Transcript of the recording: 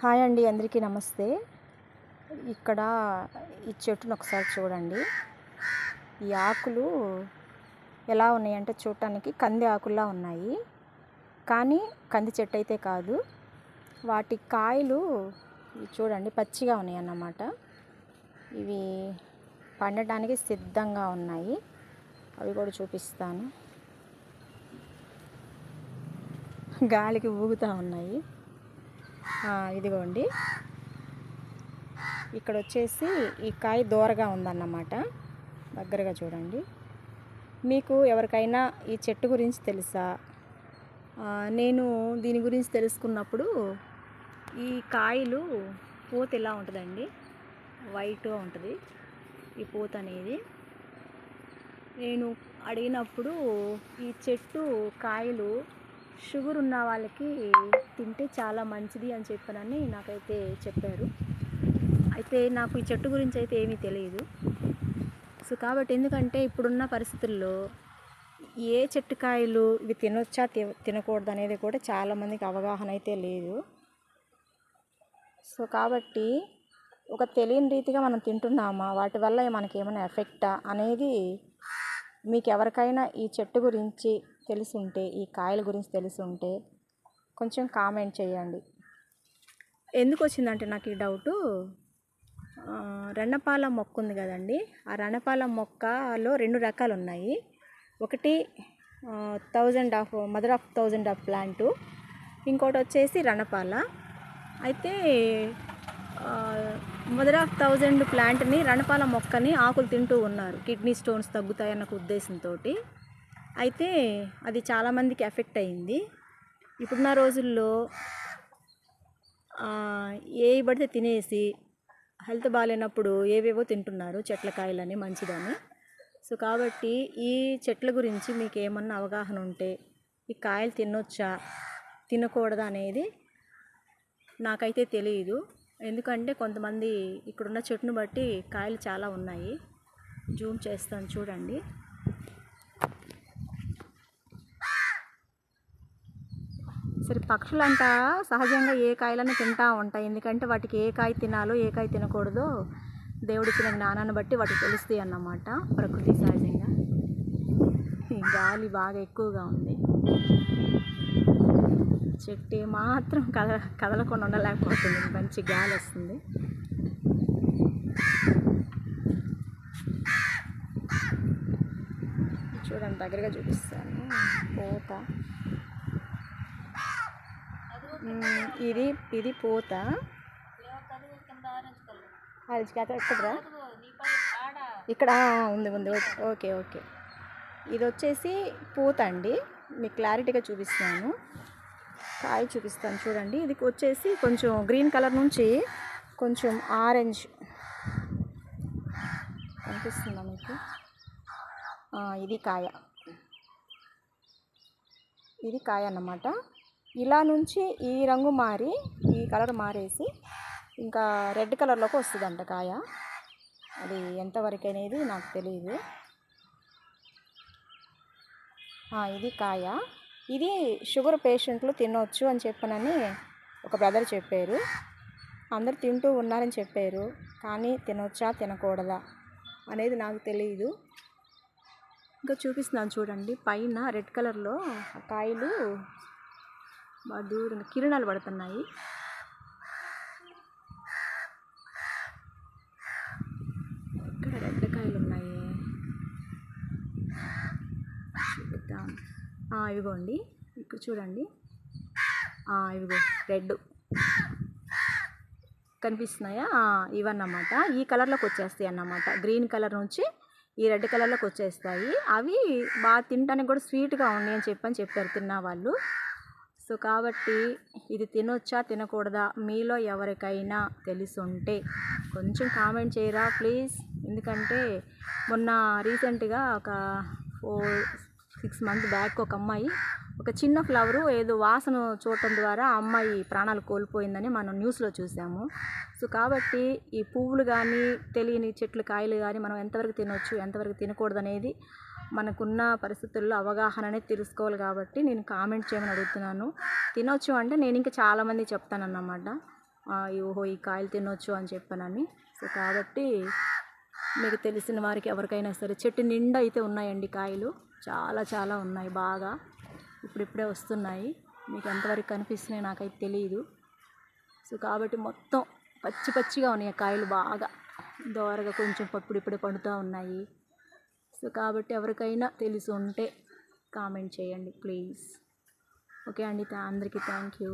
Hi అండి అందరికీ నమస్తే. ఇక్కడ ఈ చెట్టును ఒకసారి చూడండి. ఈ ఆకులు ఎలా ఉన్నాయంటే చూడటానికి కంది ఆకుల్లా ఉన్నాయి. కానీ కంది చెట్టు అయితే కాదు. వాటి కాయలు ఇవి చూడండి పచ్చిగా ఉన్నాయి అన్నమాట ఇవి పండటానికి సిద్ధంగా ఉన్నాయి. అవి కూడా చూపిస్తాను. గాలికి ఊగుతూ ఉన్నాయి. ఇదిగోండి. ఇక్కడ వచ్చేసి ఈ కాయ దూరగా ఉందన్నమాట. దగ్గరగా చూడండి. మీకు ఎవరికైనా ఈ చెట్టు గురించి తెలుసా? నేను దీని గురించి తెలుసుకున్నప్పుడు ఈ కాయలు పూత ఇలా ఉంటుందండి? వైట్గా ఉంటుంది ఈ పూత అనేది. నేను అడిగినప్పుడు ఈ చెట్టు కాయలు షుగర్ ఉన్న వాళ్ళకి తింటే చాలా మంచిది అని చెప్పనని నాకైతే చెప్పారు. అయితే నాకు ఈ చెట్టు గురించి అయితే ఏమీ తెలియదు. సో కాబట్టి ఎందుకంటే ఇప్పుడున్న పరిస్థితుల్లో ఏ చెట్టుకాయలు ఇవి తినొచ్చా తి- తినకూడదు అనేది కూడా చాలామందికి అవగాహన అయితే లేదు. సో కాబట్టి ఒక తెలియని రీతిగా మనం తింటున్నామా? వాటి వల్ల మనకి ఏమైనా ఎఫెక్టా అనేది మీకు ఎవరికైనా ఈ చెట్టు గురించి తెలుసుంటే ఈ కాయల గురించి తెలుసుంటే కొంచెం కామెంట్ చేయండి. ఎందుకు వచ్చిందంటే నాకు ఈ డౌటు? రణపాల మొక్క ఉంది కదండి. ఆ రణపాల మొక్కలో రెండు రకాలు ఉన్నాయి ఒకటి thousand of mother of thousand of plant. ఇంకోటి వచ్చేసి రణపాల. అయితే మదర్ ఆఫ్ థౌజండ్ ప్లాంట్ని రణపాల మొక్కని ఆకులు తింటూ ఉన్నారు. కిడ్నీ స్టోన్స్ తగ్గుతాయన్న ఉద్దేశంతో అయితే అది చాలామందికి ఎఫెక్ట్ అయింది. ఇప్పుడున్న రోజుల్లో ఏ పడితే తినేసి హెల్త్ బాగాలేనప్పుడు ఏవేవో తింటున్నారు చెట్ల కాయలని మంచిదని. సో కాబట్టి ఈ చెట్ల గురించి మీకు ఏమన్నా అవగాహన ఉంటే ఈ కాయలు తినొచ్చా తినకూడదా అనేది నాకైతే తెలియదు ఎందుకంటే కొంతమంది ఇక్కడున్న చెట్టును బట్టి కాయలు చాలా ఉన్నాయి. జూమ్ చేస్తాను చూడండి. సరే పక్షులంట సహజంగా ఏ కాయలను తింటా ఉంటాయి. ఎందుకంటే వాటికి ఏ కాయ తినాలో ఏ కాయ తినకూడదో దేవుడిచ్చిన జ్ఞానాన్ని బట్టి వాటికి తెలుస్తాయి అన్నమాట ప్రకృతి సహజంగా. గాలి బాగా ఎక్కువగా ఉంది. చెట్టు మాత్రం కద కదలకుండా ఉండలేకపోతుంది. మంచి గాలి వస్తుంది. చూడండి దగ్గరగా చూపిస్తాను. పూత. ఇది ఇది పూత. ఆరెంజ్ కాత ఎక్కడరా ఇక్కడ ఉంది ఉంది. Okay okay okay. ఇది వచ్చేసి పూత అండి. మీకు క్లారిటీగా చూపిస్తాను. కాయ చూపిస్తాను చూడండి. ఇది వచ్చేసి కొంచెం గ్రీన్ కలర్ నుంచి కొంచెం ఆరెంజ్ కనిపిస్తుందా మీకు? ఇది కాయ. ఇది కాయ అన్నమాట. ఇలా నుంచి ఈ రంగు మారి ఈ కలర్ మారేసి ఇంకా రెడ్ కలర్లోకి వస్తుందంట కాయ. అది ఎంతవరకు అనేది నాకు తెలియదు ఇది కాయ. ఇది షుగర్ పేషెంట్లు తినవచ్చు అని చెప్పనని ఒక బ్రదర్ చెప్పారు. అందరు తింటూ ఉన్నారని చెప్పారు. కానీ తినొచ్చా తినకూడదా అనేది నాకు తెలియదు ఇంకా చూపిస్తున్నాను చూడండి. పైన రెడ్ కలర్లో కాయలు దూరంగా కిరణాలు పడుతున్నాయి ఇక్కడ రెడ్ కాయలు ఉన్నాయి చూపిద్దాం ఆ, ఇవిగోండి. ఇక్కడ చూడండి. ఇవిగో రెడ్ కనిపిస్తున్నాయా? ఇవన్నమాట. ఈ కలర్లోకి వచ్చేస్తాయి అన్నమాట. గ్రీన్ కలర్ నుంచి ఈ రెడ్ కలర్లోకి వచ్చేస్తాయి. అవి బాగా తినడానికి కూడా స్వీట్గా ఉన్నాయి అని చెప్పని చెప్పారు తిన్న వాళ్ళు సో కాబట్టి ఇది తినొచ్చా తినకూడదా మీలో ఎవరికైనా తెలిసి ఉంటే కొంచెం కామెంట్ చేయరా ప్లీజ్? ఎందుకంటే మొన్న రీసెంట్గా ఒక ఫోర్ సిక్స్ మంత్ బ్యాక్ ఒక అమ్మాయి ఒక చిన్న ఫ్లవరు ఏదో వాసన చూడటం ద్వారా ఆ అమ్మాయి ప్రాణాలు కోల్పోయిందని మనం న్యూస్లో చూసాము. సో కాబట్టి ఈ పువ్వులు కానీ తెలియని చెట్లు కాయలు కానీ మనం ఎంతవరకు తినవచ్చు ఎంతవరకు తినకూడదు అనేది మనకున్న పరిస్థితుల్లో అవగాహన అనేది తెలుసుకోవాలి కాబట్టి నేను కామెంట్ చేయమని అడుగుతున్నాను. తినొచ్చు అంటే నేను ఇంకా చాలామంది చెప్తానన్నమాట. ఓహో ఈ కాయలు తినొచ్చు అని చెప్పానని. సో కాబట్టి మీకు తెలిసిన వారికి ఎవరికైనా సరే చెట్టు నిండా అయితే ఉన్నాయండి కాయలు. చాలా చాలా ఉన్నాయి బాగా. ఇప్పుడిప్పుడే వస్తున్నాయి. మీకు ఎంతవరకు కనిపిస్తున్నాయి నాకైతే తెలియదు సో కాబట్టి మొత్తం పచ్చి పచ్చిగా ఉన్నాయి ఆ కాయలు బాగా. దోరగా కొంచెం పప్పుడిప్పుడే పండుతూ ఉన్నాయి. సో కాబట్టి ఎవరికైనా తెలిసి ఉంటే కామెంట్ చేయండి ప్లీజ్. ఓకే అండి అందరికీ థ్యాంక్ యూ.